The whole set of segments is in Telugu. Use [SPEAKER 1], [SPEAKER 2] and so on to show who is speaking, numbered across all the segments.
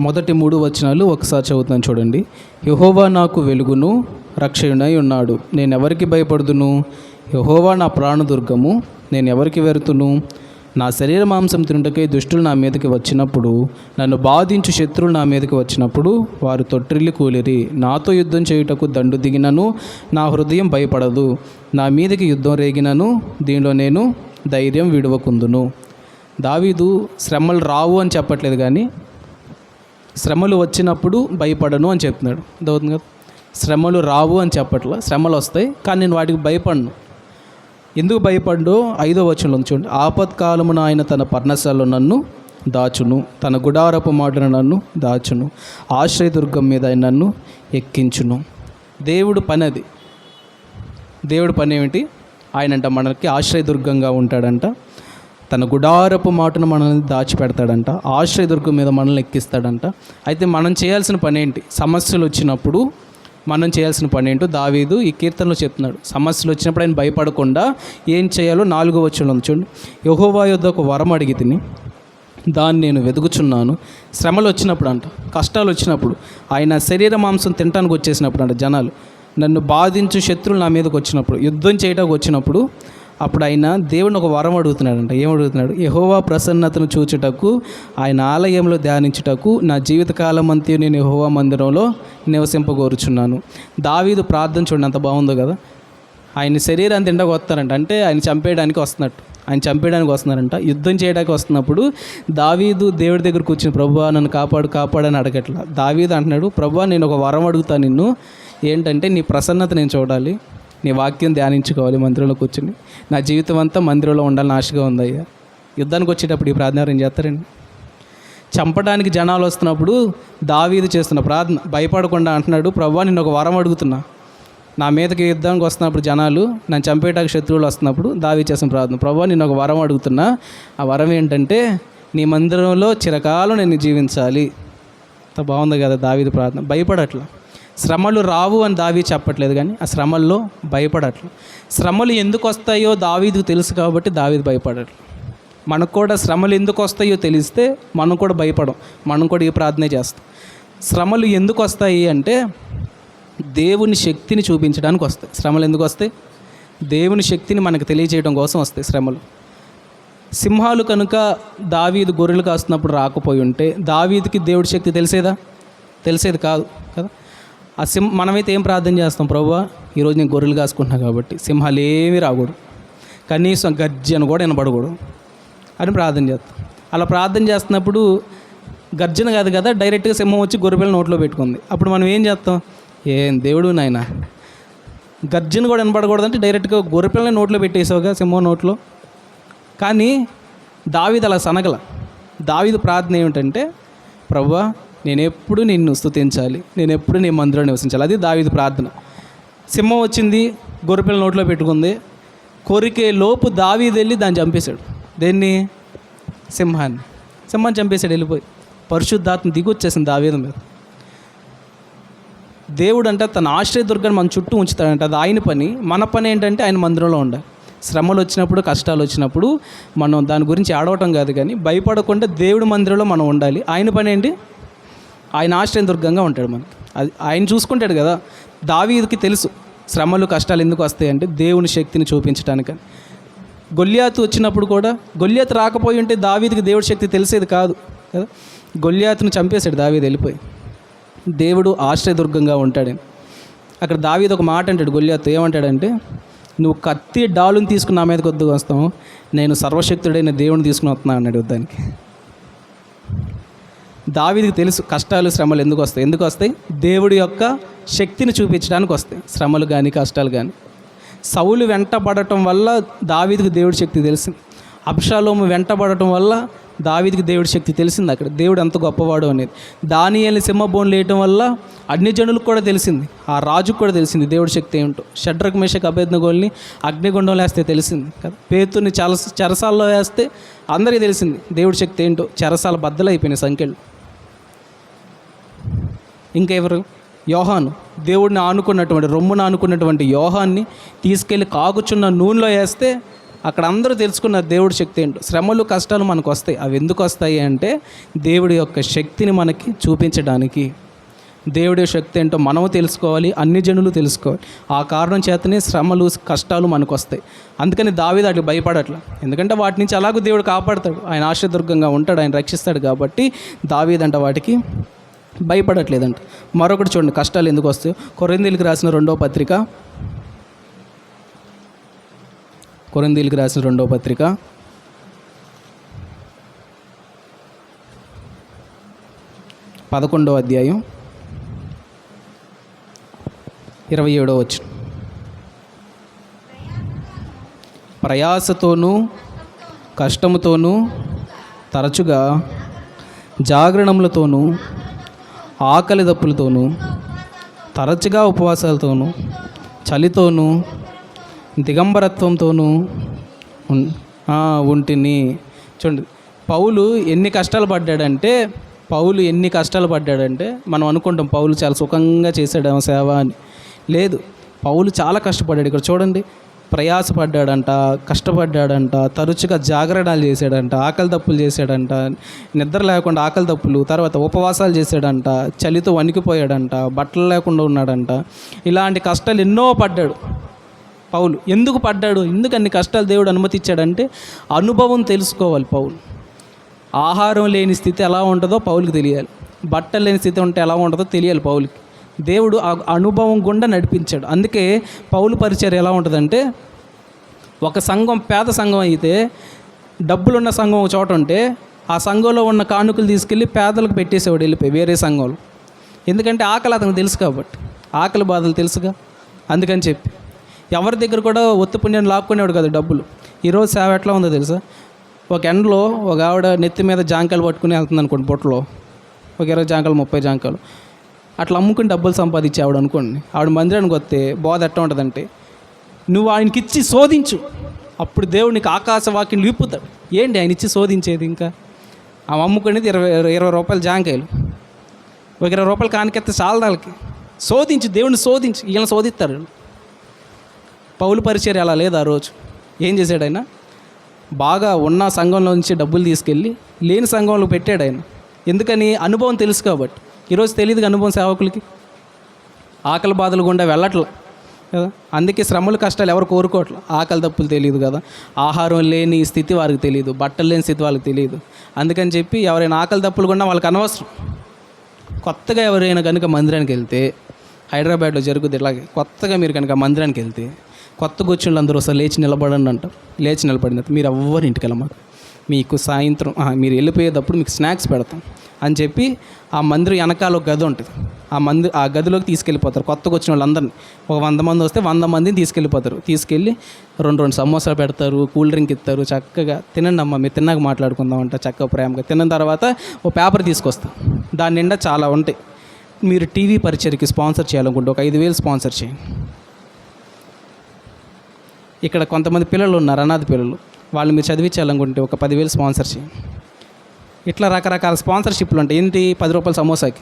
[SPEAKER 1] మొదటి మూడు వచనాలు ఒకసారి చదువుతాను చూడండి. యహోవా నాకు వెలుగును రక్షయునై ఉన్నాడు. నేను ఎవరికి భయపడుదును? యహోవా నా ప్రాణదుర్గము నేను ఎవరికి వెరుతును? నా శరీర మాంసం తినుటకై దుష్టులు నా మీదకి వచ్చినప్పుడు నన్ను బాధించు శత్రువులు నా మీదకి వచ్చినప్పుడు వారు తొట్టిల్లి కూలిరి. నాతో యుద్ధం చేయుటకు దండు దిగినను నా హృదయం భయపడదు. నా మీదకి యుద్ధం రేగినను దీనిలో నేను ధైర్యం విడవకుందును. దావీదు శ్రమలు రావు అని చెప్పట్లేదు కానీ శ్రమలు వచ్చినప్పుడు భయపడను అని చెప్తున్నాడు. అర్థమవుతుంది కదా శ్రమలు రావు అని చెప్పట్లా శ్రమలు వస్తాయి కానీ నేను వాటికి భయపడను. ఎందుకు భయపడ్డో ఐదో వచనంలో చూడండి. ఆపత్కాలమున ఆయన తన పర్ణశాలలో నన్ను దాచును తన గుడారపు మాటను నన్ను దాచును ఆశ్రయదుర్గం మీద ఆయన నన్ను ఎక్కించును. దేవుడు పని అది. దేవుడు పని ఏమిటి? ఆయనంట మనకి ఆశ్రయదుర్గంగా ఉంటాడంట. తన గుడారపు మాటను మనల్ని దాచిపెడతాడంట ఆశ్రయదుర్గం మీద మనల్ని ఎక్కిస్తాడంట. అయితే మనం చేయాల్సిన పని ఏంటి? సమస్యలు వచ్చినప్పుడు మనం చేయాల్సిన పని ఏంటో దావీదు ఈ కీర్తనలో చెప్తున్నాడు. సమస్యలు వచ్చినప్పుడు ఆయన భయపడకుండా ఏం చేయాలో నాలుగో వచ్చిన చూడండి. యహోవా యొద్ద ఒక వరం అడిగి తిని దాన్ని నేను వెతుకుచున్నాను శ్రమలు వచ్చినప్పుడు అంట కష్టాలు వచ్చినప్పుడు ఆయన శరీర మాంసం తినటానికి వచ్చేసినప్పుడు అంట జనాలు. నన్ను బాధించు శత్రువులు నా మీదకి వచ్చినప్పుడు యుద్ధం చేయడానికి వచ్చినప్పుడు అప్పుడు ఆయన దేవుని ఒక వరం అడుగుతున్నాడంట. ఏమడుగుతున్నాడు యహోవా ప్రసన్నతను చూచుటకు ఆయన ఆలయంలో ధ్యానించుటకు నా జీవితకాలం అంతా నేను యహోవా మందిరంలో నివసింపగోరుచున్నాను. దావీదు ప్రార్థన చూడండి అంత బాగుందో కదా? ఆయన శరీరాన్ని తిండకు వస్తారంట. అంటే ఆయన చంపేయడానికి వస్తున్నట్టు. ఆయన చంపేయడానికి వస్తున్నారంట. యుద్ధం చేయడానికి వస్తున్నప్పుడు దావీదు దేవుడి దగ్గర కూర్చుని ప్రభువా నన్ను కాపాడు కాపాడని అడగట్లా. దావీదు అంటున్నాడు ప్రభువా నేను ఒక వరం అడుగుతాను నిన్ను. ఏంటంటే నీ ప్రసన్నత నేను చూడాలి. నీ వాక్యం ధ్యానించుకోవాలి మందిరంలో కూర్చుని. నా జీవితం అంతా మందిరంలో ఉండాలని ఆశగా ఉందయ్యా. యుద్ధానికి వచ్చేటప్పుడు ఈ ప్రార్థన ఏం చేస్తారండి? చంపడానికి జనాలు వస్తున్నప్పుడు దావీది చేస్తున్న ప్రార్థన. భయపడకుండా అంటున్నాడు ప్రభా నేను ఒక వరం అడుగుతున్నా. నా మీదకి యుద్ధానికి వస్తున్నప్పుడు జనాలు నన్ను చంపేటానికి శత్రువులు వస్తున్నప్పుడు దావి చేసిన ప్రార్థన. ప్రభా నేను ఒక వరం అడుగుతున్నా. ఆ వరం ఏంటంటే నీ మందిరంలో చిరకాలం నేను జీవించాలి. అంత బాగుంది కదా దావిది ప్రార్థన. భయపడట్లా. శ్రమలు రావు అని దావి చెప్పట్లేదు కానీ ఆ శ్రమల్లో భయపడట్లు శ్రమలు ఎందుకు వస్తాయో దావీదు తెలుసు కాబట్టి దావీదు భయపడట్లేదు మనకు కూడా శ్రమలు ఎందుకు వస్తాయో తెలిస్తే మనం కూడా భయపడం మనం కూడా ఈ ప్రార్థన చేస్తాం. శ్రమలు ఎందుకు వస్తాయి అంటే దేవుని శక్తిని చూపించడానికి వస్తాయి. శ్రమలు ఎందుకు వస్తాయి? దేవుని శక్తిని మనకు తెలియజేయడం కోసం వస్తాయి శ్రమలు. సింహాలు కనుక దావీదు గొర్రెలు కాస్తున్నప్పుడు రాకపోయి ఉంటే దావీదుకి దేవుడి శక్తి తెలిసేదా? తెలిసేది కాదు కదా? ఆ సింహ మనమైతే ఏం ప్రార్థన చేస్తాం ప్రభువా ఈరోజు నేను గొర్రెలు కాసుకుంటున్నా కాబట్టి సింహాలు ఏమీ రాకూడదు. కనీసం గర్జన కూడా వినపడకూడదు. అని ప్రార్థన చేస్తాం. అలా ప్రార్థన చేస్తున్నప్పుడు గర్జన కాదు కదా డైరెక్ట్గా సింహం వచ్చి గొర్రెపిల్ల నోట్లో పెట్టుకుంది. అప్పుడు మనం ఏం చేస్తాం? ఏం దేవుడు నాయన గర్జన కూడా వినపడకూడదంటే డైరెక్ట్గా గొర్రెపిల్లని నోట్లో పెట్టేసావుగా సింహం నోట్లో. కానీ దావిది అలా సనగల. దావిది ప్రార్థన ఏమిటంటే ప్రవ్వా నేను ఎప్పుడు నిన్ను స్తుతించాలి? నేను ఎప్పుడు నీ మందిరం నివసించాలి? అది దావిది ప్రార్థన. సింహం వచ్చింది గొర్రెపిల్ల నోట్లో పెట్టుకుంది. కోరికే లోపు దావీది వెళ్ళి దాన్ని చంపేశాడు. దేన్ని? సింహాన్ని. సింహాన్ని చంపేశాడు వెళ్ళిపోయి. పరిశుద్ధాత్మ దిగొచ్చేసింది వచ్చేసింది మీద. దేవుడు అంటే తన ఆశ్రయదుర్గాన్ని మన చుట్టూ ఉంచుతాడంట. అది ఆయన పని. మన పని ఏంటంటే ఆయన మందిరంలో ఉండాలి. శ్రమలు వచ్చినప్పుడు కష్టాలు వచ్చినప్పుడు మనం దాని గురించి ఆడవటం కాదు కానీ భయపడకుండా దేవుడి మందిరంలో మనం ఉండాలి. ఆయన పని ఏంటి? ఆయన ఆశ్రయం దుర్గంగా ఉంటాడు మనకి. అది ఆయన చూసుకుంటాడు కదా. దావీదుకి తెలుసు శ్రమలు కష్టాలు ఎందుకు వస్తాయంటే దేవుని శక్తిని చూపించడానికని గొల్యాతు వచ్చినప్పుడు కూడా గొల్యాతు రాకపోయి ఉంటే దావీదికి దేవుడి శక్తి తెలిసేది కాదు కదా. గొల్యాతును చంపేశాడు దావీది వెళ్ళిపోయి. దేవుడు ఆశ్రయదుర్గంగా ఉంటాడని అక్కడ దావీదు ఒక మాట అంటాడు గొల్యాతు ఏమంటాడంటే నువ్వు కత్తి డాలుని తీసుకుని నా మీద కొద్దిగా వస్తావు. నేను సర్వశక్తుడైన దేవుని తీసుకుని వస్తున్నా అన్నాడు దానికి. దావిదికి తెలుసు కష్టాలు శ్రమలు ఎందుకు వస్తాయి? ఎందుకు వస్తాయి? దేవుడి యొక్క శక్తిని చూపించడానికి వస్తాయి. శ్రమలు కానీ కష్టాలు కానీ సౌలు వెంటబడటం వల్ల దావీదికి దేవుడి శక్తి తెలిసింది. అబ్షాలోము వెంటబడటం వల్ల దావీదికి దేవుడి శక్తి తెలిసింది అక్కడ. దేవుడు ఎంత గొప్పవాడు అనేది. దానియల్ని సింహబోన్ లేయటం వల్ల అన్ని జనులకు కూడా తెలిసింది. ఆ రాజుకు కూడా తెలిసింది దేవుడి శక్తి ఏమిటో షడ్రక్ మేషక్ అభేజ్ఞగోల్ని అగ్నిగుండంలో వేస్తే తెలిసింది కదా. పేతుని చల చెరసాల్లో వేస్తే అందరికీ తెలిసింది దేవుడి శక్తి ఏంటో. చెరసాల బద్దలైపోయినాయి సంఖ్యలు. ఇంకెవరు? యోహాను. దేవుడిని ఆనుకున్నటువంటి రొమ్మును ఆనుకున్నటువంటి యోహాన్ని తీసుకెళ్ళి కాగుచున్న నూనెలో వేస్తే అక్కడ అందరూ తెలుసుకున్న దేవుడి శక్తి ఏంటో. శ్రమలు కష్టాలు మనకు వస్తాయి. అవి ఎందుకు వస్తాయి అంటే దేవుడి యొక్క శక్తిని మనకి చూపించడానికి. దేవుడి శక్తి ఏంటో మనము తెలుసుకోవాలి అన్ని జనులు తెలుసుకోవాలి. ఆ కారణం చేతనే శ్రమలు కష్టాలు మనకు వస్తాయి. అందుకని దావిది అట్లా భయపడట్లా. ఎందుకంటే వాటి నుంచి అలాగూ దేవుడు కాపాడతాడు. ఆయన ఆశ్రదుర్గంగా ఉంటాడు ఆయన రక్షిస్తాడు కాబట్టి దావీదంట వాటికి భయపడట్లేదంట. మరొకటి చూడండి కష్టాలు ఎందుకు వస్తాయి? కొరందీలకు రాసిన రెండో పత్రిక. కొరందీలకు రాసిన రెండో పత్రిక. పదకొండో అధ్యాయం. ఇరవై ఏడో వచ్చు ప్రయాసతోనూ కష్టముతోనూ తరచుగా జాగరణములతోనూ ఆకలి దప్పులతోనూ తరచుగా ఉపవాసాలతోనూ చలితోనూ దిగంబరత్వంతోనూ ఉంటిని. చూడండి పౌలు ఎన్ని కష్టాలు పడ్డాడంటే పౌలు ఎన్ని కష్టాలు పడ్డాడంటే మనం అనుకుంటాం పౌలు చాలా సుఖంగా చేశాడు సేవ అని. లేదు పౌలు చాలా కష్టపడ్డాడు. ఇక్కడ చూడండి ప్రయాసపడ్డాడంట కష్టపడ్డాడంట తరచుగా జాగరణాలు చేశాడంట ఆకలి తప్పులు చేశాడంట నిద్ర లేకుండా ఆకలి తప్పులు తర్వాత ఉపవాసాలు చేశాడంట చలితో వణికిపోయాడంట బట్టలు లేకుండా ఉన్నాడంట. ఇలాంటి కష్టాలు ఎన్నో పడ్డాడు పౌలు. ఎందుకు పడ్డాడు? ఎందుకు అన్ని కష్టాలు దేవుడు అనుమతిచ్చాడంటే అనుభవం తెలుసుకోవాలి పౌలు. ఆహారం లేని స్థితి ఎలా ఉంటుందో పౌలుకి తెలియాలి. బట్టలు లేని స్థితి ఉంటే ఎలా ఉంటుందో తెలియాలి పౌలుకి. దేవుడు ఆ అనుభవం గుండా నడిపించాడు. అందుకే పౌలు పరిచయం ఎలా ఉంటుందంటే ఒక సంఘం పేద సంఘం అయితే డబ్బులున్న సంఘం ఒక చోట ఉంటే ఆ సంఘంలో ఉన్న కానుకలు తీసుకెళ్ళి పేదలకు పెట్టేసేవాడు వెళ్ళిపోయి వేరే సంఘంలో. ఎందుకంటే ఆకలి అతనికి తెలుసు కాబట్టి. ఆకలి బాధలు తెలుసుగా. అందుకని చెప్పి. ఎవరి దగ్గర కూడా ఒత్తి పుణ్యాన్ని లాక్కునేవాడు కదా డబ్బులు. ఈరోజు సేవ ఎట్లా ఉందో తెలుసా? ఒక ఎండలో ఒక ఆవిడ నెత్తి మీద జాంకాయలు పట్టుకుని వెళ్తుంది అనుకోండి బొట్టలో. ఒక ఇరవై జాంకాయలు ముప్పై జాంకాయలు. అట్లా అమ్ముకుని డబ్బులు సంపాదించి ఆవిడ అనుకోండి. ఆవిడ మందిరానికి వస్తే బోధ ఎట్లా ఉంటుందంటే నువ్వు ఆయనకి ఇచ్చి శోధించు. అప్పుడు దేవుడు నీకు ఆకాశవాక్యం విప్పుతాడు ఏంటి ఆయన ఇచ్చి శోధించేది ఇంకా? ఆమె అమ్ముకునేది ఇరవై ఇరవై రూపాయలు జాంకాయలు. ఒక ఇరవై రూపాయలు కానికెత్తే చాలదాలకి శోధించు దేవుడిని శోధించి. వీళ్ళని శోధిస్తారు పౌలు పరిచయం అలా లేదు ఆ రోజు. ఏం చేశాడు ఆయన? బాగా ఉన్న సంఘంలో నుంచి డబ్బులు తీసుకెళ్ళి లేని సంఘంలో పెట్టాడు ఆయన. ఎందుకని? అనుభవం తెలుసు కాబట్టి. ఈరోజు తెలియదు అనుభవం సేవకులకి. ఆకలి బాధలు గుండా వెళ్ళట్ల. కదా? అందుకే శ్రమలు కష్టాలు ఎవరు కోరుకోవట్లే. ఆకలి తప్పులు తెలియదు కదా. ఆహారం లేని స్థితి వారికి తెలియదు బట్టలు లేని స్థితి వాళ్ళకి తెలియదు అందుకని చెప్పి ఎవరైనా ఆకలి తప్పులు కూడా వాళ్ళకి అనవసరం. కొత్తగా ఎవరైనా కనుక మందిరానికి వెళ్తే హైదరాబాద్లో జరుగుతుంది ఇలాగే. కొత్తగా మీరు కనుక మందిరానికి వెళ్తే కొత్త వచ్చిన వాళ్ళందరూ ఒకసారి లేచి నిలబడండి అంటారు. లేచి నిలబడిన మీరు ఎవ్వరు ఇంటికి వెళ్ళమాక మీకు సాయంత్రం మీరు వెళ్ళిపోయేటప్పుడు మీకు స్నాక్స్ పెడతాం అని చెప్పి ఆ మందిరం వెనకాల ఒక గది ఉంటుంది. ఆ మంది ఆ గదిలోకి తీసుకెళ్ళిపోతారు. కొత్తగా వచ్చిన వాళ్ళందరినీ. ఒక వంద మంది వస్తే వంద మందిని తీసుకెళ్ళిపోతారు. తీసుకెళ్ళి రెండు రెండు సమోసాలు పెడతారు కూల్ డ్రింక్ ఇస్తారు. చక్కగా తినండి అమ్మ మీరు తిన్నాక మాట్లాడుకుందాం అంట చక్కగా ప్రేమగా. తిన్న తర్వాత ఓ పేపర్ తీసుకొస్తాం. దాని నిండా చాలా ఉంటాయి. మీరు టీవీ పరిచయకి స్పాన్సర్ చేయాలనుకుంటే ఒక ఐదు వేలు స్పాన్సర్ చేయండి. ఇక్కడ కొంతమంది పిల్లలు ఉన్నారు అనాథ పిల్లలు. వాళ్ళు మీరు చదివించాలనుకుంటే ఒక పదివేలు స్పాన్సర్షిప్. ఇట్లా రకరకాల స్పాన్సర్షిప్లు ఉంటాయి. ఏంటి? పది రూపాయల సమోసాకి.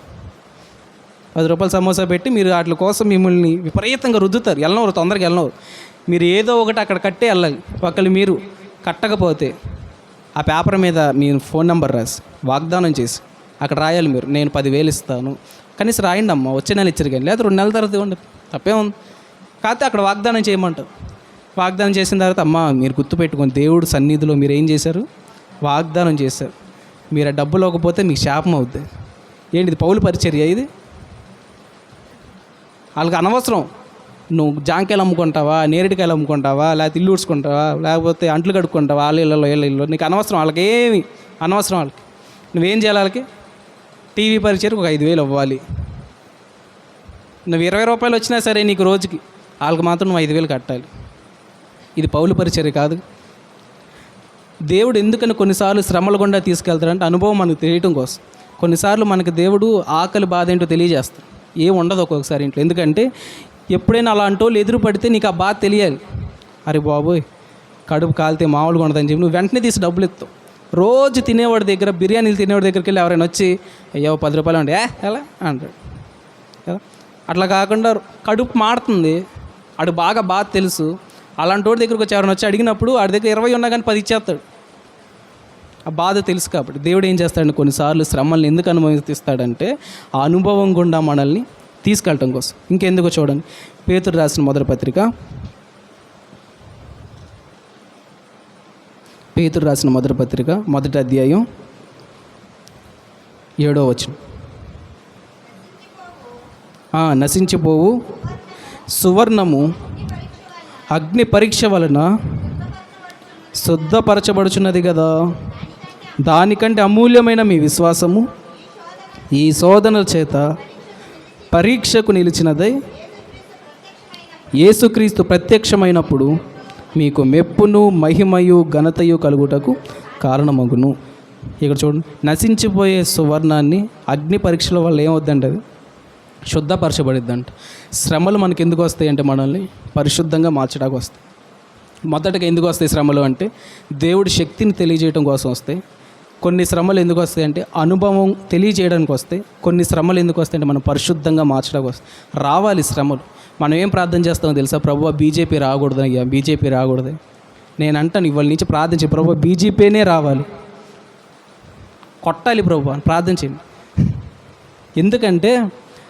[SPEAKER 1] పది రూపాయల సమోసా పెట్టి మీరు వాటి కోసం మిమ్మల్ని విపరీతంగా రుద్దుతారు. వెళ్ళనవరు తొందరగా వెళ్ళనవరు మీరు ఏదో ఒకటి అక్కడ కట్టే వెళ్ళాలి. ఒకళ్ళు మీరు కట్టకపోతే ఆ పేపర్ మీద మీ ఫోన్ నెంబర్ రాసి వాగ్దానం చేసి అక్కడ రాయాలి మీరు. నేను పదివేలు ఇస్తాను. కనీసం రాయండి అమ్మ వచ్చే నెల ఇచ్చారు కానీ. లేదా రెండు నెలల తర్వాత ఇవ్వండి. తప్పే ఉంది కాకపోతే అక్కడ వాగ్దానం చేయమంటారు. వాగ్దానం చేసిన తర్వాత అమ్మ మీరు గుర్తుపెట్టుకొని దేవుడు సన్నిధిలో మీరు ఏం చేశారు? వాగ్దానం చేశారు. మీరు ఆ డబ్బులు లేకపోతే మీకు శాపం అవుద్ది. ఏంటిది పౌలు పరిచర్య ఇది? వాళ్ళకి అనవసరం. నువ్వు జాంకాయలు అమ్ముకుంటావా నేరేడుకాయలు అమ్ముకుంటావా లేకపోతే ఇల్లు ఊడ్చుకుంటావా లేకపోతే అంట్లు కడుక్కుంటావా వాళ్ళ ఇళ్ళలో వీళ్ళ ఇల్లు నీకు అనవసరం వాళ్ళకి ఏమి అనవసరం వాళ్ళకి. నువ్వేం చేయాలి వాళ్ళకి? టీవీ పరిచయకు ఒక ఐదు వేలు ఇవ్వాలి. నువ్వు ఇరవై రూపాయలు వచ్చినా సరే నీకు రోజుకి వాళ్ళకి మాత్రం నువ్వు ఐదు వేలు కట్టాలి. ఇది పౌలు పరిచర్య కాదు. దేవుడు ఎందుకని కొన్నిసార్లు శ్రమల గుండా తీసుకెళ్తాడంటే అనుభవం మనకు తెలియటం కోసం. కొన్నిసార్లు మనకి దేవుడు ఆకలి బాధ ఏంటో తెలియజేస్తాడు. ఏం ఉండదు ఒక్కొక్కసారి ఇంట్లో. ఎందుకంటే ఎప్పుడైనా అలా అంటోళ్ళు ఎదురు పడితే నీకు ఆ బాధ తెలియాలి. అరే బాబోయ్ కడుపు కాలితే మామూలుగా ఉండదని చెప్పి నువ్వు వెంటనే తీసి డబ్బులు ఎత్తావు రోజు తినేవాడి దగ్గర బిర్యానీలు తినేవాడి దగ్గరికి వెళ్ళి ఎవరైనా వచ్చి అయ్యో పది రూపాయలు అంటే ఏ ఎలా? అంటాడు. కదా? అట్లా కాకుండా కడుపు మాడుతుంది అటు బాగా బాధ తెలుసు. అలాంటి వాడి దగ్గరకు వచ్చి ఎవరైనా వచ్చి అడిగినప్పుడు వాడి దగ్గర ఇరవై ఉన్నా కానీ పది ఇచ్చేస్తాడు. ఆ బాధ తెలుసు కాబట్టి. దేవుడు ఏం చేస్తాడంటే కొన్నిసార్లు శ్రమల్ని ఎందుకు అనుభవిస్తాడంటే ఆ అనుభవం గుండా మనల్ని తీసుకెళ్ళటం కోసం. ఇంకెందుకో చూడండి. పేతుడు రాసిన మొదటి పత్రిక. పేతుడు రాసిన మొదటి పత్రిక మొదటి అధ్యాయం ఏడో వచ్చిన నశించిపోవు. సువర్ణము అగ్ని పరీక్ష వలన శుద్ధపరచబడుచున్నది కదా. దానికంటే అమూల్యమైన మీ విశ్వాసము ఈ శోధనల చేత పరీక్షకు నిలిచినదై యేసుక్రీస్తు ప్రత్యక్షమైనప్పుడు మీకు మెప్పును మహిమయు ఘనతయు కలుగుటకు కారణమగును. ఇక్కడ చూడండి నశించిపోయే సువర్ణాన్ని అగ్ని పరీక్షల వల్ల ఏమవుద్దండి అది శుద్ధపరచబడిద్దంట. శ్రమలు మనకి ఎందుకు వస్తాయి అంటే మనల్ని పరిశుద్ధంగా మార్చడానికి వస్తాయి. మొదటగా ఎందుకు వస్తాయి శ్రమలు అంటే దేవుడి శక్తిని తెలియజేయడం కోసం వస్తాయి. కొన్ని శ్రమలు ఎందుకు వస్తాయి అంటే అనుభవం తెలియజేయడానికి వస్తాయి. కొన్ని శ్రమలు ఎందుకు వస్తాయి అంటే మనం పరిశుద్ధంగా మార్చడానికి వస్తాయి. రావాలి శ్రమలు. మనం ఏం ప్రార్థన చేస్తామో తెలుసా? ప్రభు బీజేపీ రాకూడదు అయ్యా బీజేపీ రాకూడదు. నేను అంటాను ఇవాళ నుంచి ప్రార్థించి ప్రభు బీజేపీనే రావాలి. కొట్టాలి ప్రభు అని ప్రార్థన చేయండి ఎందుకంటే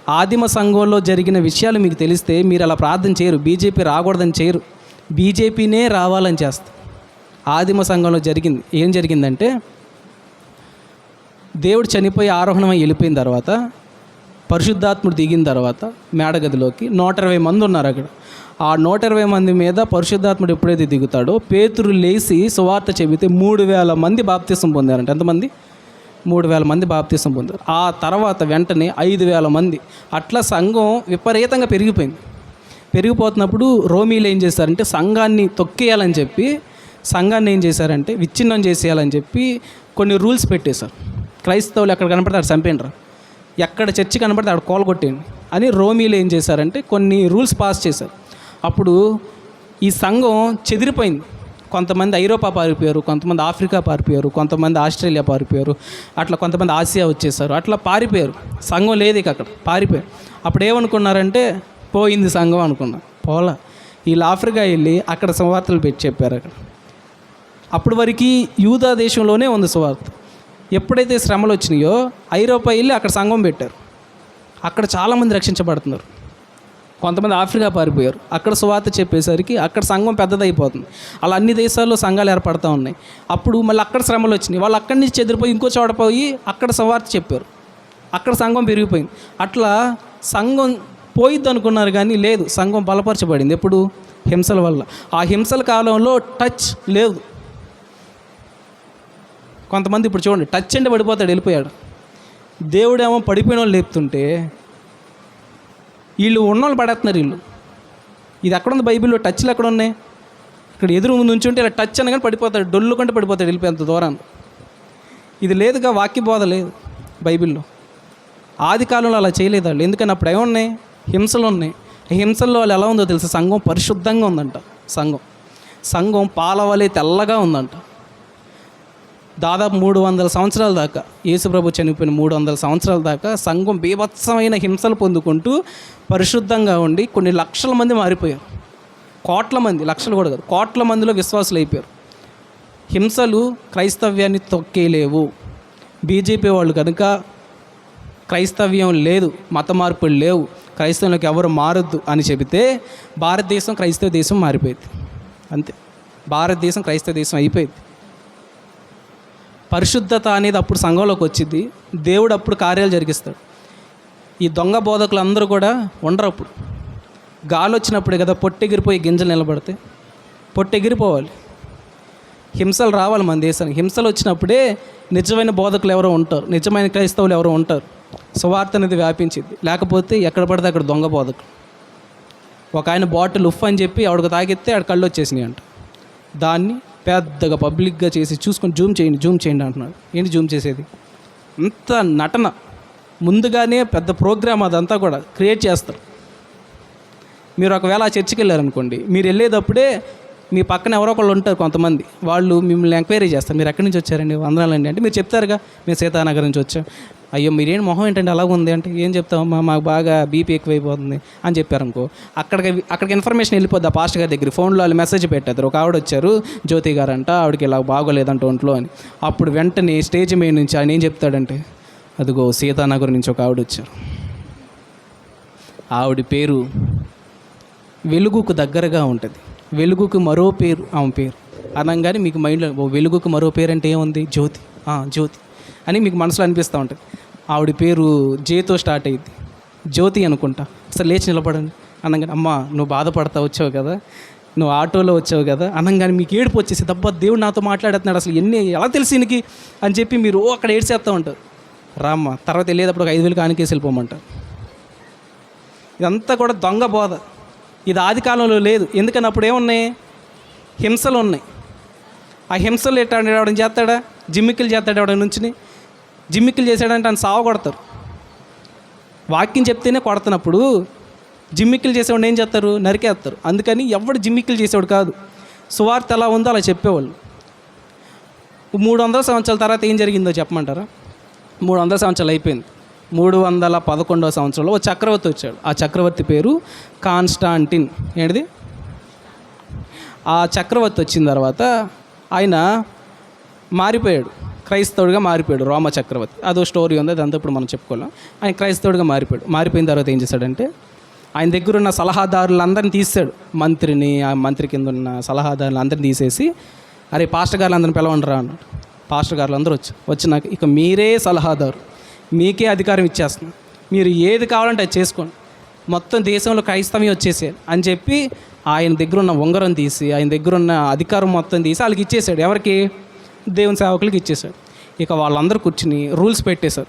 [SPEAKER 1] ఆదిమ సంఘంలో జరిగిన విషయాలు మీకు తెలిస్తే మీరు అలా ప్రార్థన చేయరు. బీజేపీ రాకూడదని చేయరు. బీజేపీనే రావాలని చేస్తారు ఆదిమ సంఘంలో జరిగింది. ఏం జరిగిందంటే దేవుడు చనిపోయి ఆరోహణమై వెళ్ళిపోయిన తర్వాత పరిశుద్ధాత్ముడు దిగిన తర్వాత మేడగదిలోకి నూట ఇరవై మంది ఉన్నారు అక్కడ. ఆ నూట ఇరవై మంది మీద పరిశుద్ధాత్ముడు ఎప్పుడైతే దిగుతాడో పేతురు లేచి సువార్త చెబితే మూడు వేల మంది బాప్తీసం పొందారంట. ఎంతమంది? మూడు వేల మంది బాప్తీసం పొందారు. ఆ తర్వాత వెంటనే ఐదు వేల మంది. అట్లా సంఘం విపరీతంగా పెరిగిపోయింది. పెరిగిపోతున్నప్పుడు రోమీలు ఏం చేశారంటే సంఘాన్ని తొక్కేయాలని చెప్పి సంఘాన్ని ఏం చేశారంటే విచ్ఛిన్నం చేసేయాలని చెప్పి కొన్ని రూల్స్ పెట్టేశారు. క్రైస్తవులు ఎక్కడ కనపడితే అక్కడ చంపేయండి ఎక్కడ చర్చి కనపడితే అక్కడ కోల కొట్టేయండి అని రోమీలు ఏం చేశారంటే కొన్ని రూల్స్ పాస్ చేశారు. అప్పుడు ఈ సంఘం చెదిరిపోయింది. కొంతమంది ఐరోపా పారిపోయారు కొంతమంది ఆఫ్రికా పారిపోయారు కొంతమంది ఆస్ట్రేలియా పారిపోయారు అట్లా కొంతమంది ఆసియా వచ్చేసారు అట్లా పారిపోయారు. సంఘం లేదు ఇక అక్కడ పారిపోయారు. అప్పుడు ఏమనుకున్నారంటే పోయింది సంఘం అనుకున్నారు పోలా. వీళ్ళు ఆఫ్రికా వెళ్ళి అక్కడ సువార్తలు పెట్టి చెప్పారు అక్కడ. అప్పటి వరకు యూదా దేశంలోనే ఉంది సువార్త. ఎప్పుడైతే శ్రమలు వచ్చినాయో ఐరోపా వెళ్ళి అక్కడ సంఘం పెట్టారు. అక్కడ చాలామంది రక్షించబడుతున్నారు. కొంతమంది ఆఫ్రికా పారిపోయారు. అక్కడ సువార్త చెప్పేసరికి అక్కడ సంఘం పెద్దదైపోతుంది. అలా అన్ని దేశాల్లో సంఘాలు ఏర్పడతా ఉన్నాయి. అప్పుడు మళ్ళీ అక్కడ శ్రమలు వచ్చినాయి. వాళ్ళు అక్కడి నుంచి చెదిరిపోయి ఇంకో చోట పోయి అక్కడ సువార్త చెప్పారు. అక్కడ సంఘం పెరిగిపోయింది. అట్లా సంఘం పోయిద్ది అనుకున్నారు కానీ లేదు. సంఘం బలపరచబడింది. ఎప్పుడు? హింసల వల్ల. ఆ హింసల కాలంలో టచ్ లేదు. కొంతమంది ఇప్పుడు చూడండి టచ్ అంటే పడిపోతాడు వెళ్ళిపోయాడు. దేవుడేమో పడిపోయిన వాళ్ళు లేపుతుంటే వీళ్ళు ఉన్నోళ్ళు పడేస్తున్నారు వీళ్ళు. ఇది ఎక్కడ ఉంది బైబిల్లో? టచ్లు ఎక్కడ ఉన్నాయి? ఇక్కడ ఎదురు ముందు ఉంచుంటే ఇలా టచ్ అనగానే పడిపోతాడు. డొల్లు కంటే పడిపోతాడు వెళ్ళిపోయేంత దూరాన్ని ఇది లేదుగా వాక్య బోధ లేదు బైబిల్లో. ఆది కాలంలో అలా చేయలేదు వాళ్ళు. ఎందుకని? అప్పుడు ఏమున్నాయి హింసలు ఉన్నాయి. హింసల్లో వాళ్ళు ఎలా ఉందో తెలుసు? సంఘం పరిశుద్ధంగా ఉందంట. సంఘం. సంఘం పాలవలే తెల్లగా ఉందంట. దాదాపు మూడు వందల సంవత్సరాల దాకా యేసుప్రభు చనిపోయిన మూడు వందల సంవత్సరాల దాకా సంఘం బీభత్సమైన హింసలు పొందుకుంటూ పరిశుద్ధంగా ఉండి కొన్ని లక్షల మంది మారిపోయారు. కోట్ల మంది లక్షలు కూడా కాదు కోట్ల మందిలో విశ్వాసులు అయిపోయారు. హింసలు క్రైస్తవ్యాన్ని తొక్కేలేవు. బీజేపీ వాళ్ళు కనుక క్రైస్తవ్యం లేదు మత మార్పులు లేవు క్రైస్తవులకు ఎవరు మారొద్దు అని చెబితే భారతదేశం క్రైస్తవ దేశం మారిపోయింది. అంతే. భారతదేశం క్రైస్తవ దేశం అయిపోయింది. పరిశుద్ధత అనేది అప్పుడు సంఘంలోకి వచ్చింది. దేవుడు అప్పుడు కార్యాలు జరిగిస్తాడు. ఈ దొంగ బోధకులు అందరూ కూడా ఉండరు అప్పుడు. గాలి వచ్చినప్పుడే కదా పొట్టెగిరిపోయి గింజలు నిలబడితే. పొట్టెగిరిపోవాలి. హింసలు రావాలి మన దేశానికి. హింసలు వచ్చినప్పుడే నిజమైన బోధకులు ఎవరో ఉంటారు. నిజమైన క్రైస్తవులు ఎవరో ఉంటారు. సువార్త అనేది వ్యాపించింది. లేకపోతే ఎక్కడ పడితే అక్కడ దొంగ బోధకులు. ఒక ఆయన బాటిల్ ఉఫ్ అని చెప్పి ఆవిడకు తాగితే ఆడ కళ్ళు వచ్చేసినాయి అంట. దాన్ని పెద్దగా పబ్లిక్గా చేసి చూసుకొని జూమ్ చేయండి జూమ్ చేయండి అంటున్నాడు. ఏంటి జూమ్ చేసేది? అంత నటన. ముందుగానే పెద్ద ప్రోగ్రామ్ అదంతా కూడా క్రియేట్ చేస్తారు. మీరు ఒకవేళ ఆ చర్చికి వెళ్ళారనుకోండి మీరు వెళ్ళేటప్పుడే మీ పక్కన ఎవరో ఒకళ్ళు ఉంటారు కొంతమంది. వాళ్ళు మిమ్మల్ని ఎంక్వైరీ చేస్తారు. మీరు ఎక్కడి నుంచి వచ్చారండి? వందనాలండి. అంటే మీరు చెప్తారుగా మేము సీతానగర్ నుంచి వచ్చాం. అయ్యో మీరేం మొహం ఏంటంటే అలా ఉంది అంటే ఏం చెప్తామమ్మా మాకు బాగా బీపీ ఎక్కువైపోతుంది అని చెప్పారు అనుకో అక్కడికి అక్కడికి ఇన్ఫర్మేషన్ వెళ్ళిపోద్ది. ఆ పాస్ట్ గారి దగ్గర ఫోన్లో వాళ్ళు మెసేజ్ పెట్టారు. ఒక ఆవిడ వచ్చారు జ్యోతి గారు అంట ఆవిడకి ఇలా బాగోలేదంట ఒంట్లో అని. అప్పుడు వెంటనే స్టేజ్ మీద నుంచి ఆయన ఏం చెప్తాడంటే అదిగో సీతానగర్ నుంచి ఒక ఆవిడ వచ్చారు. ఆవిడ పేరు వెలుగుకు దగ్గరగా ఉంటుంది. వెలుగుకు మరో పేరు ఆమె పేరు. అనగానే మీకు మైండ్లో వెలుగుకు మరో పేరు అంటే ఏముంది? జ్యోతి. జ్యోతి. అని మీకు మనసులో అనిపిస్తూ ఉంటుంది. ఆవిడ పేరు జేతో స్టార్ట్ అయ్యింది జ్యోతి అనుకుంటా. అసలు లేచి నిలబడండి. అనగానే అమ్మ నువ్వు బాధపడతా వచ్చావు కదా. నువ్వు ఆటోలో వచ్చావు కదా. అనగానే మీకు ఏడుపు వచ్చేసి దబ్బా దేవుడు నాతో మాట్లాడుతున్నాడు అసలు ఎన్ని ఎలా తెలిసి అని చెప్పి మీరు ఓ అక్కడ ఏడ్చేస్తూ ఉంటారు. రామ్మ. తర్వాత వెళ్ళేటప్పుడు ఒక ఐదు వేలు కానికేసి వెళ్ళిపోమంటారు ఇదంతా కూడా దొంగ బోధ. ఇది ఆది కాలంలో లేదు. ఎందుకని అప్పుడు ఏమున్నాయి? హింసలు ఉన్నాయి. ఆ హింసలు ఎట్లా ఎవడం చేస్తాడా? జిమ్మిక్కులు చేస్తాడు ఎవడ నుంచి జిమ్మిక్కులు చేశాడంటే ఆయన సావ కొడతారు. వాక్యం చెప్తేనే కొడుతున్నప్పుడు జిమ్మిక్కులు చేసేవాడు ఏం చేస్తారు? నరికేస్తారు. అందుకని ఎవడు జిమ్మిక్కులు చేసేవాడు కాదు. సువార్త ఎలా ఉందో అలా చెప్పేవాళ్ళు. మూడు వందల సంవత్సరాల తర్వాత ఏం జరిగిందో చెప్పమంటారా? మూడు వందల సంవత్సరాలు అయిపోయింది. మూడు వందల పదకొండవ సంవత్సరంలో ఒక చక్రవర్తి వచ్చాడు. ఆ చక్రవర్తి పేరు కాన్స్టాంటిన్. ఏంటిది? ఆ చక్రవర్తి వచ్చిన తర్వాత ఆయన మారిపోయాడు. క్రైస్తవుడిగా మారిపోయాడు రోమ చక్రవర్తి. అదో స్టోరీ ఉంది అదంతా ఇప్పుడు మనం చెప్పుకోలేం ఆయన క్రైస్తవుడిగా మారిపోయాడు. మారిపోయిన తర్వాత ఏం చేశాడంటే ఆయన దగ్గర ఉన్న సలహాదారులందరిని తీసాడు. మంత్రిని ఆ మంత్రి కింద ఉన్న సలహాదారులు అందరిని తీసేసి అరే పాస్టర్ గారు అందరిని పిలవండిరా అన్నాడు. పాస్టర్ గారులు అందరూ వచ్చి వచ్చినాక ఇక మీరే సలహాదారు. మీకే అధికారం ఇచ్చేస్తున్నా. మీరు ఏది కావాలంటే అది చేసుకోండి. మొత్తం దేశంలో క్రైస్తవం వచ్చేసేది అని చెప్పి ఆయన దగ్గర ఉన్న ఉంగరం తీసి ఆయన దగ్గర ఉన్న అధికారం మొత్తం తీసి వాళ్ళకి ఇచ్చేసాడు ఎవరికి? దేవుని సేవకులకి ఇచ్చేసాడు ఇక వాళ్ళందరూ కూర్చుని రూల్స్ పెట్టేశారు.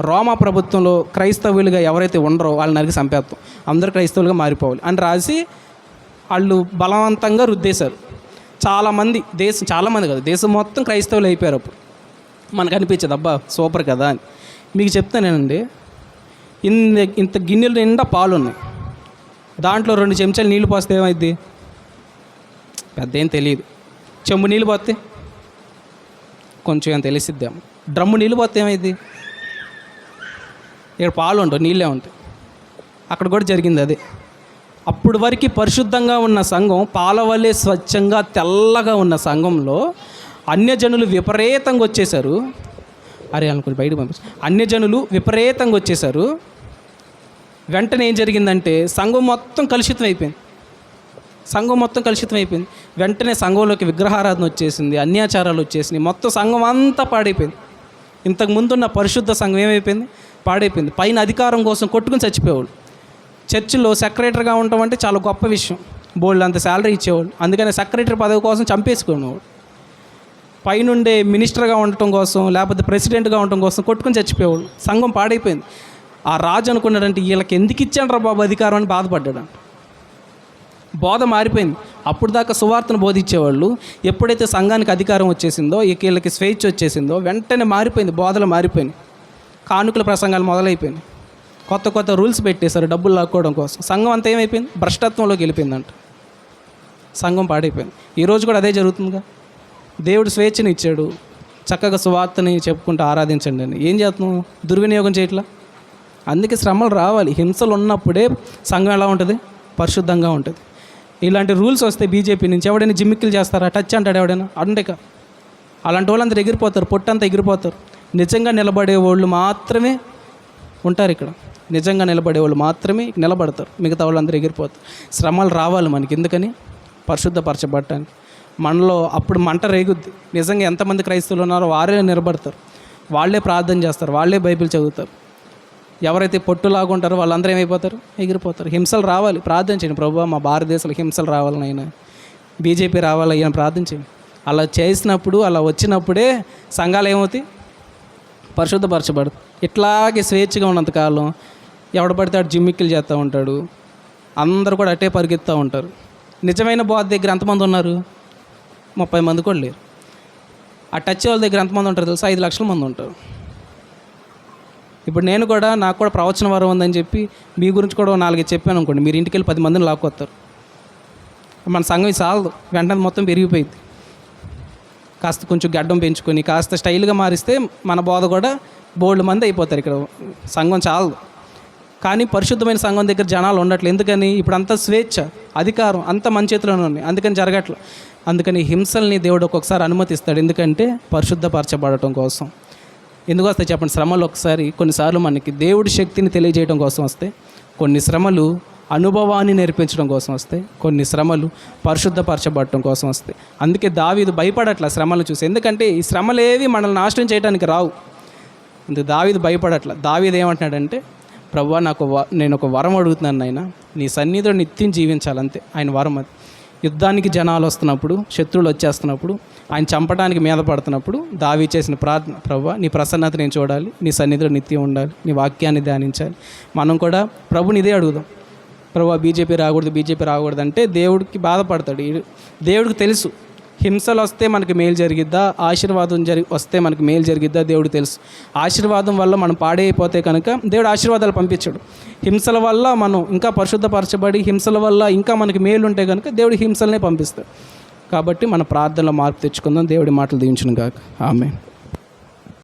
[SPEAKER 1] రోమా ప్రభుత్వంలో క్రైస్తవులుగా ఎవరైతే ఉండరో వాళ్ళని నరికి చంపేస్తాం. అందరూ క్రైస్తవులుగా మారిపోవాలి అని రాసి వాళ్ళు బలవంతంగా రుద్దేశారు. చాలామంది దేశం చాలామంది కదా దేశం మొత్తం క్రైస్తవులు అయిపోయారు అప్పుడు. మనకు అనిపించదు అబ్బా సూపర్ కదా అని. మీకు చెప్తానేనండి ఇంత ఇంత గిన్నెలు నిండా పాలు ఉన్నాయి దాంట్లో రెండు చెంచాలు నీళ్ళు పోస్తే ఏమైద్ది? పెద్ద ఏం తెలియదు. చెంబు నీళ్ళు పోతే? కొంచెం ఏం తెలిసిద్దాం డ్రమ్ము నీళ్ళు పోతే ఏమైంది ఇక్కడ పాలు ఉండవు నీళ్ళే ఉంటాయి. అక్కడ కూడా జరిగింది అదే. అప్పుడు వరకు పరిశుద్ధంగా ఉన్న సంఘం పాలవలే స్వచ్ఛంగా తెల్లగా ఉన్న సంఘంలో అన్యజనులు విపరీతంగా వచ్చేశారు. అరే అనుకుని బయట పంపించారు అన్యజనులు విపరీతంగా వచ్చేశారు. వెంటనే ఏం జరిగిందంటే సంఘం మొత్తం కలుషితం అయిపోయింది. సంఘం మొత్తం కలుషితం అయిపోయింది. వెంటనే సంఘంలోకి విగ్రహారాధన వచ్చేసింది అన్యాచారాలు వచ్చేసినాయి. మొత్తం సంఘం అంతా పాడైపోయింది. ఇంతకు ముందున్న పరిశుద్ధ సంఘం ఏమైపోయింది? పాడైపోయింది. పైన అధికారం కోసం కొట్టుకుని చచ్చిపోయేవాళ్ళు. చర్చిలో సెక్రటరీగా ఉండటం అంటే చాలా గొప్ప విషయం. బోల్డ్ అంత శాలరీ ఇచ్చేవాళ్ళు. అందుకని సెక్రటరీ పదవి కోసం చంపేసుకునేవాడు పైనుండే మినిస్టర్గా ఉండటం కోసం లేకపోతే ప్రెసిడెంట్గా ఉండటం కోసం కొట్టుకుని చచ్చిపోయేవాళ్ళు. సంఘం పాడైపోయింది. ఆ రాజు అనుకున్నాడంటే వీళ్ళకి ఎందుకు ఇచ్చాడు బాబు అధికారం అని బాధపడ్డాడు బోధ మారిపోయింది. అప్పుడు దాకా సువార్తను బోధించేవాళ్ళు ఎప్పుడైతే సంఘానికి అధికారం వచ్చేసిందో ఇక వీళ్ళకి స్వేచ్ఛ వచ్చేసిందో వెంటనే మారిపోయింది. బోధలు మారిపోయినాయి. కానుకల ప్రసంగాలు మొదలైపోయినాయి. కొత్త కొత్త రూల్స్ పెట్టేశారు డబ్బులు లాక్కోవడం కోసం. సంఘం అంతా ఏమైపోయింది? భ్రష్టత్వంలోకి వెళ్ళిపోయిందంట. సంఘం పాడైపోయింది. ఈరోజు కూడా అదే జరుగుతుందిగా. దేవుడు స్వేచ్ఛని ఇచ్చాడు. చక్కగా సువార్తని చెప్పుకుంటూ ఆరాధించండి అని. ఏం చేస్తున్నాం దుర్వినియోగం చేయట్లా? అందుకే శ్రమలు రావాలి. హింసలు ఉన్నప్పుడే సంఘం ఎలా ఉంటుంది? పరిశుద్ధంగా ఉంటుంది. ఇలాంటి రూల్స్ వస్తే బీజేపీ నుంచి ఎవడైనా జిమ్మిక్కులు చేస్తారా? టచ్ అంటాడు ఎవడైనా? అంటేక అలాంటి వాళ్ళందరూ ఎగిరిపోతారు. పొట్టంతా ఎగిరిపోతారు. నిజంగా నిలబడే వాళ్ళు మాత్రమే ఉంటారు ఇక్కడ. నిజంగా నిలబడే వాళ్ళు మాత్రమే నిలబడతారు. మిగతా వాళ్ళందరూ ఎగిరిపోతారు. శ్రమలు రావాలి మనకి. ఎందుకని? పరిశుద్ధపరచబడటానికి మనలో అప్పుడు మంట రేగుద్ది. నిజంగా ఎంతమంది క్రైస్తవులు ఉన్నారో వారే నిలబడతారు. వాళ్ళే ప్రార్థన చేస్తారు. వాళ్ళే బైబిల్ చదువుతారు. ఎవరైతే పొట్టులాగా ఉంటారో వాళ్ళందరూ ఏమైపోతారు? ఎగిరిపోతారు. హింసలు రావాలి. ప్రార్థన చేయండి. ప్రభు మా భారతదేశంలో హింసలు రావాలని బీజేపీ రావాలి అయినా ప్రార్థన చేయండి. అలా చేసినప్పుడు అలా వచ్చినప్పుడే సంఘాలు ఏమవుతాయి? పరిశుద్ధపరచబడుతుంది ఇట్లాగే స్వేచ్ఛగా ఉన్నంతకాలం ఎవడ పడితే ఆడు జిమ్మిక్కులు చేస్తూ ఉంటాడు. అందరూ కూడా అట్టే పరిగెత్తుతూ ఉంటారు. నిజమైన బోధ దగ్గర ఎంతమంది ఉన్నారు? ముప్పై మంది కూడా లేరు. ఆ టచ్ వాళ్ళ దగ్గర ఎంతమంది ఉంటారు తెలుసా? ఐదు లక్షల మంది ఉంటారు. ఇప్పుడు నేను కూడా నాకు కూడా ప్రవచన వరం ఉందని చెప్పి మీ గురించి కూడా నాలుగు చెప్పాను అనుకోండి. మీరు ఇంటికి వెళ్ళి పది మందిని లాక్కొస్తారు మన సంఘం చాలదు. వెంటనే మొత్తం పెరిగిపోయింది. కాస్త కొంచెం గడ్డం పెంచుకొని కాస్త స్టైల్గా మారిస్తే మన బోధ కూడా బోల్డ్ మంది అయిపోతారు ఇక్కడ. సంఘం చాలదు. కానీ పరిశుద్ధమైన సంఘం దగ్గర జనాలు ఉండట్లేదు. ఎందుకని? ఇప్పుడు అంత స్వేచ్ఛ అధికారం అంత మన చేతిలోనే ఉంది. అందుకని జరగట్లేదు అందుకని హింసల్ని దేవుడు ఒక్కొక్కసారి అనుమతిస్తాడు. ఎందుకంటే పరిశుద్ధపరచబడటం కోసం. ఎందుకు వస్తాయి చెప్పండి? శ్రమలు ఒకసారి కొన్నిసార్లు మనకి దేవుడి శక్తిని తెలియజేయడం కోసం వస్తాయి. కొన్ని శ్రమలు అనుభవాన్ని నేర్పించడం కోసం వస్తాయి. కొన్ని శ్రమలు పరిశుద్ధపరచబడటం కోసం వస్తాయి. అందుకే దావీదు భయపడట్ల శ్రమలు చూసి. ఎందుకంటే ఈ శ్రమలేవి మనల్ని నాశనం చేయడానికి రావు. అందుకు దావీదు భయపడట్ల. దావీదు ఏమంటున్నాడంటే ప్రవ్వా నాకు వ- నేను ఒక వరం అడుగుతున్నాను నాయన. నీ సన్నిధిలో నిత్యం జీవించాలంతే. ఆయన వరం అది. యుద్ధానికి జనాలు వస్తున్నప్పుడు శత్రువులు వచ్చేస్తున్నప్పుడు ఆయన చంపడానికి మీద పడుతున్నప్పుడు దావి చేసిన ప్రార్థన ప్రభు నీ ప్రసన్నత నేను చూడాలి. నీ సన్నిధిలో నిత్యం ఉండాలి. నీ వాక్యాన్ని ధ్యానించాలి. మనం కూడా ప్రభుని ఇదే అడుగుదాం. ప్రభు బీజేపీ రాకూడదు బీజేపీ రాకూడదు అంటే దేవుడికి బాధపడతాడు. ఈ- దేవుడికి తెలుసు. హింసలు వస్తే మనకి మేలు జరిగిద్దా? ఆశీర్వాదం జరి వస్తే మనకి మేలు జరిగిద్దా? దేవుడు తెలుసు. ఆశీర్వాదం వల్ల మనం పాడైపోతే కనుక దేవుడు ఆశీర్వాదాలు పంపించాడు. హింసల వల్ల మనం ఇంకా పరిశుద్ధపరచబడి హింసల వల్ల ఇంకా మనకి మేలు ఉంటే కనుక దేవుడు హింసలనే పంపిస్తాడు. కాబట్టి మన ప్రార్థనలో మార్పు తెచ్చుకుందాం. దేవుడి మాటలు దీవించును కాక ఆమె